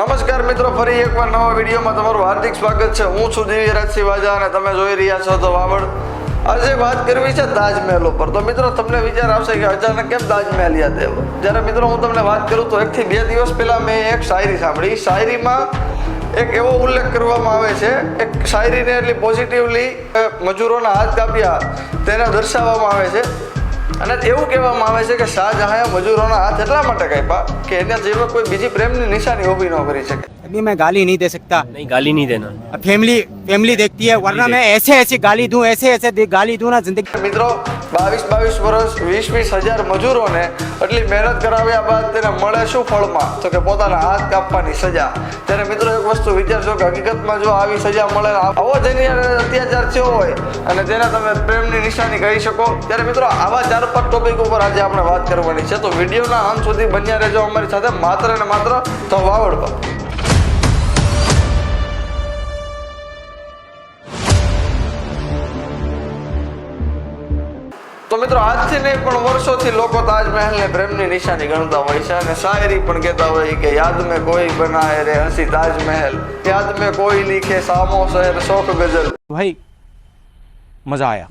નમસ્કાર મિત્રો, ફરી એકવાર નવા વિડીયોમાં તમારું હાર્દિક સ્વાગત છે. હું છું રાજસિંહ વાજા અને તમે જોઈ રહ્યા છો તો વાવડ આજે વાત કરવી છે તાજમહેલ ઉપર. તો મિત્રો, તમને વિચાર આવશે કે અચાનક કેમ તાજમહેલ યાદ આવ્યો? જ્યારે મિત્રો, હું તમને વાત કરું તો એકથી બે દિવસ પહેલાં મેં એક શાયરી સાંભળી. શાયરીમાં એક એવો ઉલ્લેખ કરવામાં આવે છે એક શાયરીને એટલી પોઝિટિવલી મજૂરોના હાથ કાપ્યા, તેને દર્શાવવામાં આવે છે. અને એવું કહેવામાં આવે છે કે શાહજહાંએ મજૂરોના હાથ એટલા માટે કાપ્યા કે એના જેવા કોઈ બીજી પ્રેમની નિશાની ઊભી ન કરી શકે. अभी मैं गाली नहीं दे सकता नहीं गाली नहीं देना अब फैमिली फैमिली देखती है वरना मैं ऐसे ऐसे गाली दूं ऐसे ऐसे दे- गाली दूं ना जिंदगी મિત્રો બાવીસ બાવીસ વર્ષ વીસ વીસ હજાર મજૂરોને એટલી મહેનત કરાવ્યા બાદ તેને મળે શું ફળમાં તો કે પોતાના હાથ કાપવાની સજા ત્યારે મિત્રો એક વસ્તુ વિચારજો કે હકીકતમાં જો આવી સજા મળે આવો જેની હારે અત્યાચાર થયો હોય અને તેને તમે પ્રેમની નિશાની કહી શકો ત્યારે મિત્રો આવા ચાર પાંચ ટોપિક ઉપર આજે આપણે વાત કરવાની છે તો વિડીયોના અંત સુધી બન્યા રહેજો અમારી સાથે માત્ર ને માત્ર તો વાવડ પર તો મિત્રો આજથી નહીં પણ વર્ષોથી લોકો તાજમહેલને પ્રેમની નિશાની ગણતા હોય છે અને શાયરી પણ કહેતા હોય કે યાદ મેં કોઈ બનાએ રે હસી તાજમહેલ યાદ મેં કોઈ લીખે સામો શહેર શોખ ગઝલ भाई मज़ा आया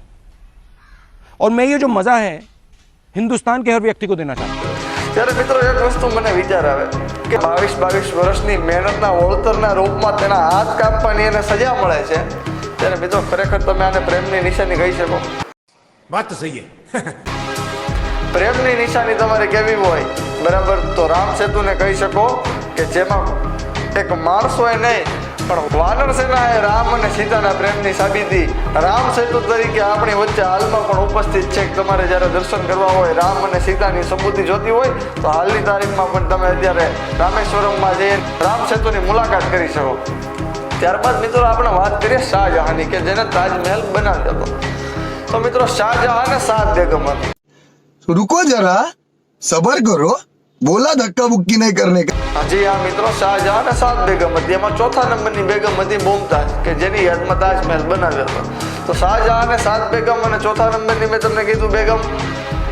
और मैं ये जो मज़ा है हिंदुस्तान के हर व्यक्ति को देना चाहता हूँ ત્યારે મિત્રો એક વસ્તુ મને વિચાર આવે કે બાવીસ બાવીસ વર્ષની મહેનતના વળતરના રૂપમાં તેના હાથ કાપવાની એને સજા મળે છે ત્યારે મિત્રો ખરેખર તમે આને પ્રેમની નિશાની કહી શકો વાત તો સહી પ્રેમની નિશાની તમારે કેવી હોય? બરાબર? તો રામ સેતુને કહી શકો કે જેમાં એક માણસ હોય નહીં, પણ વાનર એ રામ અને સીતાના પ્રેમની સાબિતી રામ સેતુ તરીકે આપણી વચ્ચે હાલમાં પણ ઉપસ્થિત છે. કે તમારે જ્યારે દર્શન કરવા હોય, રામ અને સીતાની સબૂતી જોતી હોય, તો હાલની તારીખમાં પણ તમે અત્યારે રામેશ્વરમમાં જઈ રામ સેતુની મુલાકાત કરી શકો. ત્યારબાદ મિત્રો આપણે વાત કરીએ શાહજહાની કે જેને તાજમહેલ બનાવ્યો હતો. તો મિત્રો શાહજહાં અને સાત બેગમ હતી રૂકો જરા સબર કરો બોલા ધક્કા બુક્કી નહીં કરને. હજી આ મિત્રો શાહજહાં અને સાત બેગમ હતી એમાં ચોથા નંબરની બેગમ હતી મુમતાજ કે જેની યાદમાં તાજમહેલ બનાવ્યો હતો. તો શાહજહાં અને સાત બેગમ અને ચોથા નંબરની મેં તમને કીધું બેગમ.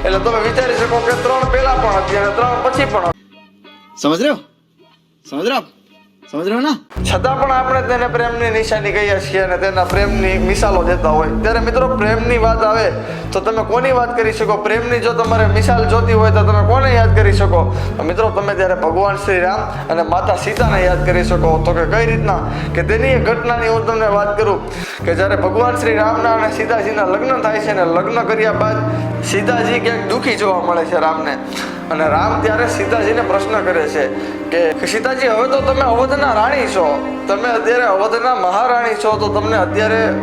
એટલે તમે વિચારી શકો કે ત્રણ પહેલા પણ હતી અને ત્રણ પછી પણ સમજ રહ્યો? સમજ રહ્યો? સમજ ને? છતાં પણ આપણે તેને પ્રેમની નિશાની કહીએ છીએ અને તેના પ્રેમની મિસાલો દેતા હોય. ત્યારે મિત્રો, પ્રેમની વાત આવે તો તમે કોની વાત કરી શકો? પ્રેમની જો તમારે મિસાલ જોતી હોય તો તમે કોને યાદ કરી શકો? મિત્રો, તમે ત્યારે ભગવાન શ્રી રામ અને માતા સીતાને યાદ કરી શકો, તો કે કઈ રીતના? કે તેની એ ઘટનાની હું તમને વાત કરું કે જ્યારે ભગવાન શ્રી રામના અને સીતાજીના લગ્ન થાય છે અને લગ્ન કર્યા બાદ સીતાજી ક્યાંક દુઃખી જોવા મળે છે રામને. અને રામ ત્યારે સીતાજીને પ્રશ્ન કરે છે કે સીતાજી, હવે તો તમે અવધના રાણી છો. તમે અત્યારે અવધના મહારાણી છો, તો તમને અત્યારે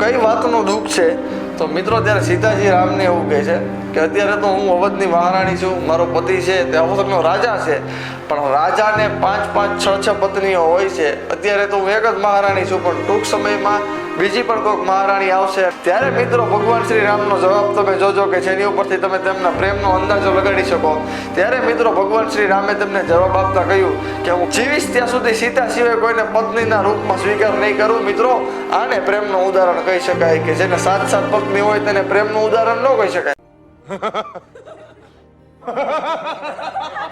કઈ વાતનું દુઃખ છે? તો મિત્રો, ત્યારે સીતાજી રામને એવું કહે છે કે અત્યારે તો હું અવધની મહારાણી છું, મારો પતિ છે, તે અવધનો રાજા છે. પણ રાજાને પાંચ પાંચ છ છ પત્નીઓ હોય છે. અત્યારે તો હું એક જ મહારાણી છું, પણ ટૂંક સમયમાં બીજી પણ કોઈક મહારાણી આવશે. ત્યારે મિત્રો ભગવાન શ્રી રામનો જવાબ તમે જોજો કે જેની ઉપરથી તમે તેમના પ્રેમનો અંદાજો લગાડી શકો. ત્યારે મિત્રો ભગવાન શ્રી રામે તેમને જવાબ આપતા કહ્યું કે હું જીવીશ ત્યાં સુધી સીતા સિવાય કોઈને પત્નીના રૂપમાં સ્વીકાર નહીં કરું. મિત્રો, આને પ્રેમનું ઉદાહરણ કહી શકાય કે જેને સાત સાત પત્ની હોય તેને પ્રેમનું ઉદાહરણ ન કહી શકાય.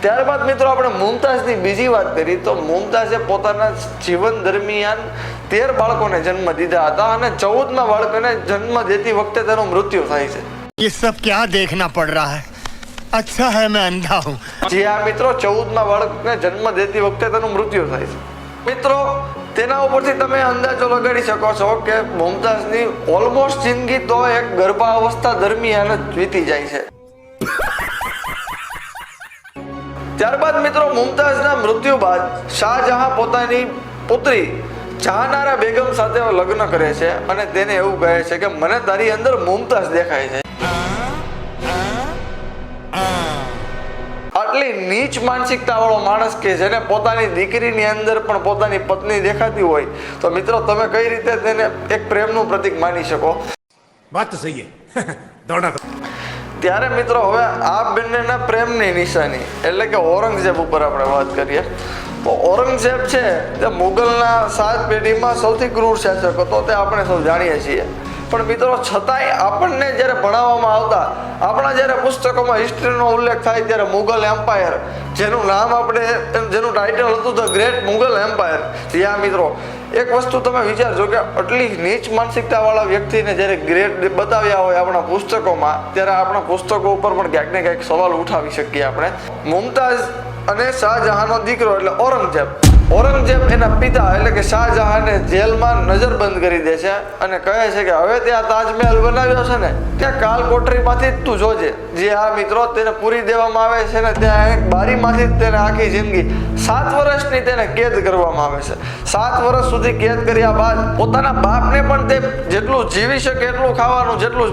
ત્યારબાદ મિત્રો આપણે મુમતાઝની બીજી વાત કરી તો મુમતાઝે પોતાના જીવન દરમિયાન તેર બાળકોને જન્મ દીધા હતા અને ચૌદમા બાળકોને જન્મ દેતી વખતે તેનું મૃત્યુ થાય છે ये सब क्या देखना पड़ रहा है अच्छा है मैं अंधा हूँ જી હા મિત્રો ચૌદમા બાળકને જન્મ દેતી વખતે તેનું મૃત્યુ થાય છે મિત્રો તેના ઉપરથી તમે અંદાજો લગાડી શકો છો કે મુમતાઝની ઓલમોસ્ટ જિંદગી તો એક ગર્ભાવસ્થા દરમિયાન જ વીતી જાય છે ત્યારબાદ મિત્રો મુમતાઝના મૃત્યુ બાદ શાહજહાં પોતાની પુત્રી જહાનારા બેગમ સાથે લગ્ન કરે છે અને તેને એવું કહે છે કે મને તારી અંદર મુમતાઝ દેખાય છે. આટલી નીચ માનસિકતા વાળો માણસ કે જેને પોતાની દીકરીની અંદર પણ પોતાની પત્ની દેખાતી હોય, તો મિત્રો તમે કઈ રીતે તેને એક પ્રેમનું પ્રતીક માની શકો? વાત સહી દોડા ત્યારે મિત્રો હવે આ બંનેના પ્રેમની નિશાની, એટલે કે ઔરંગઝેબ ઉપર આપણે વાત કરીએ. તો ઔરંગઝેબ છે તે મુગલના સાત પેઢીમાં સૌથી ક્રૂર શાસક હતો, તે આપણે સૌ જાણીએ છીએ. પણ મિત્રો છતાંય આપણને જ્યારે ભણાવવામાં આવતા, આપણા જ્યારે પુસ્તકોમાં હિસ્ટ્રીનો ઉલ્લેખ થાય ત્યારે મુગલ એમ્પાયર જેનું નામ આપણે, જેનું ટાઇટલ હતું ધ ગ્રેટ મુગલ એમ્પાયર ત્યાં મિત્રો એક વસ્તુ તમે વિચારજો કે આટલી નીચ માનસિકતા વાળા વ્યક્તિને જ્યારે ગ્રેડ બતાવ્યા હોય આપણા પુસ્તકોમાં, ત્યારે આપણા પુસ્તકો ઉપર પણ ક્યાંક ને ક્યાંક સવાલ ઉઠાવી શકીએ આપણે. મુમતાઝ અને શાહજહાંનો દીકરો એટલે ઔરંગઝેબ. ઔરંગઝેબ એના પિતા એટલે કે શાહજહાંને જેલમાં નજરબંધ કરી દે છે અને કહે છે કે હવે ત્યાં તાજમહેલ બનાવ્યો છે ને, ત્યાં કાલ કોઠરીમાંથી જ તું જોજે. જે આ મિત્રો તેને પૂરી દેવામાં આવે છે ને, ત્યાં એક બારીમાંથી જ તેને આખી જિંદગી સાત વર્ષની તેને કેદ કરવામાં આવે છે. સાત વર્ષ સુધી કેદ કર્યા બાદ પોતાના બાપને પણ તે જેટલું જીવી શકે એટલું ખાવાનું, જેટલું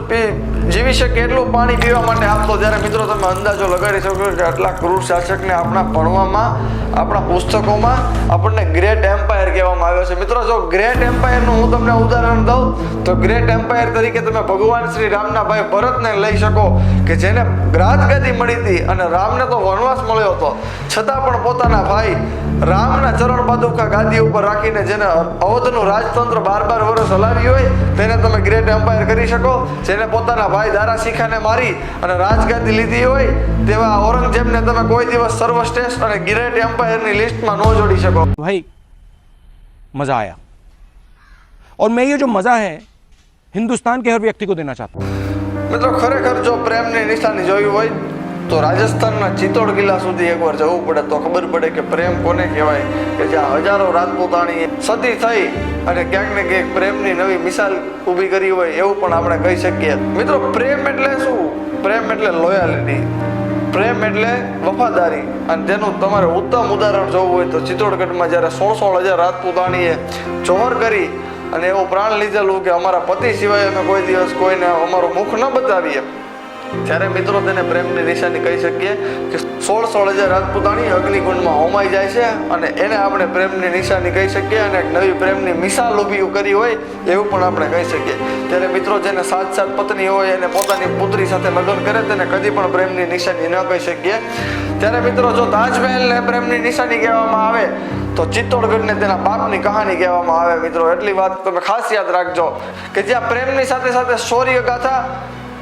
જીવી શકે એટલું પાણી પીવા માટે આપતો. ત્યારે મિત્રો તમે અંદાજો લગાડી શકો કે આટલા ક્રૂર શાસકને આપણા ભણવામાં, આપણા પુસ્તકોમાં આપણને ગ્રેટ એમ્પાયર કહેવામાં આવ્યો છે. મિત્રો, જો ગ્રેટ એમ્પાયરનું હું તમને ઉદાહરણ દઉં, તો ગ્રેટ એમ્પાયર તરીકે તમે ભગવાન શ્રી રામના ભાઈ ભરતને લઈ શકો કે જેને રાજગાદી મળી હતી અને રામને તો વનવાસ મળ્યો હતો. છતાં પણ પોતાના ભાઈ રામના ચરણ પાદુકા ગાદી ઉપર રાખીને જેને અવધનું રાજતંત્ર બાર બાર વર્ષ હલાવ્યું હોય તેને તમે ગ્રેટ એમ્પાયર કરી શકો જેને પોતાના ભાઈ દારા શિખાને મારી અને રાજગાદી લીધી હોય તેવા ઔરંગઝેબને તમે કોઈ દિવસ સર્વશ્રેષ્ઠ અને ગ્રેટ એમ્પાયરની લિસ્ટમાં ન જોડી શકો भाई मज़ा आया और मैं ये जो मज़ा है हिंदुस्तान के हर व्यक्ति को देना चाहता हूँ મિત્રો ખરેખર જો પ્રેમની નિશાની જોવી હોય તો રાજસ્થાનના ચિત્તોડ કિલ્લા સુધી એકવાર જવું પડે તો ખબર પડે કે પ્રેમ કોને કહેવાય? કે જ્યાં હજારો રાજપૂતાણી સતી થઈ અને ક્યાંક ને ક્યાંક પ્રેમની નવી મિસાલ ઊભી કરી હોય એવું પણ આપણે કહી શકીએ. મિત્રો, પ્રેમ એટલે શું? પ્રેમ એટલે લોયાલિટી પ્રેમ એટલે વફાદારી. અને તેનું તમારે ઉત્તમ ઉદાહરણ જોવું હોય તો ચિત્તોડગઢમાં જ્યારે સોળ સોળ હજાર રાજપૂતાણીએ જોહર કરી અને એવું પ્રાણ લીધેલું કે અમારા પતિ સિવાય અમે કોઈ દિવસ કોઈને અમારું મુખ ન બતાવીએ. ત્યારે મિત્રો તેને પ્રેમની નિશાની કહી શકીએ કે સોળ સોળ હજાર રાજપૂતાણી અગ્નિકુંડમાં હોમાઈ જાય છે અને એને આપણે પ્રેમની નિશાની કહી શકીએ અને એક નવી પ્રેમની મિસાલ ઊભી કરી હોય એવું પણ આપણે કહી શકીએ. ત્યારે મિત્રો જેને સાત સાત પત્ની હોય એને પોતાની પુત્રી સાથે લગ્ન કરે તેને કદી પણ પ્રેમની નિશાની ન કહી શકીએ. ત્યારે મિત્રો જો તાજમહેલને પ્રેમની નિશાની કહેવામાં આવે, તો ચિત્તોડગઢને તેના બાપની કહાની કહેવામાં આવે. મિત્રો, એટલી વાત તમે ખાસ યાદ રાખજો કે જ્યાં પ્રેમની સાથે સાથે શૌર્ય ગાથા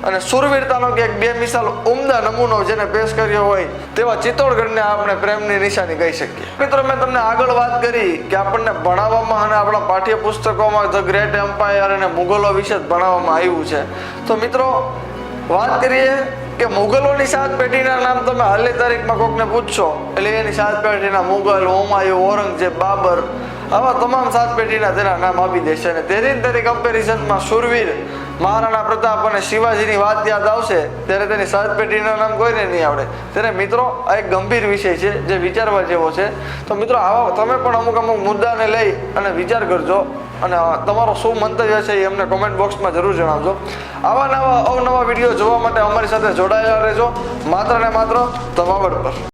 અને સુરવીરતાનો કે બે મિસાલ ઉમદા નમૂનો જેને પેશ કર્યો હોય તેવા ચિત્તોડગઢને આપણે પ્રેમની નિશાની કહી શકીએ. મિત્રો, મેં તમને આગળ વાત કરી કે આપણને ભણાવવામાં અને આપણા પાઠ્યપુસ્તકોમાં ધ ગ્રેટ એમ્પાયર અને મુગલો વિશે ભણાવવામાં આવ્યું છે. તો મિત્રો, વાત કરીએ કે મુગલોની સાત પેઢીના નામ તમે હાલની તારીખમાં કોકને પૂછશો, એટલે એની સાત પેઢીના મુગલ હુમાયુ ઔરંગઝેબ, બાબર, આવા તમામ સાત પેઢીના તેના નામ આપી દેશે. અને તેની તેની કમ્પેરિઝનમાં સુરવીર મહારાણા પ્રતાપ અને શિવાજીની વાત યાદ આવશે, ત્યારે તેની સાત પેઢીના નામ કોઈને નહીં આવડે. ત્યારે મિત્રો, આ એક ગંભીર વિષય છે, જે વિચારવા જેવો છે. તો મિત્રો, આવા તમે પણ અમુક અમુક મુદ્દાને લઈ અને વિચાર કરજો. અને તમારો શું મંતવ્ય છે એ અમને કોમેન્ટ બોક્સમાં જરૂર જણાવજો. આવા નવા અવનવા વીડિયો જોવા માટે અમારી સાથે જોડાયેલા રહેજો. માત્ર ને માત્ર ધમાવડ પર.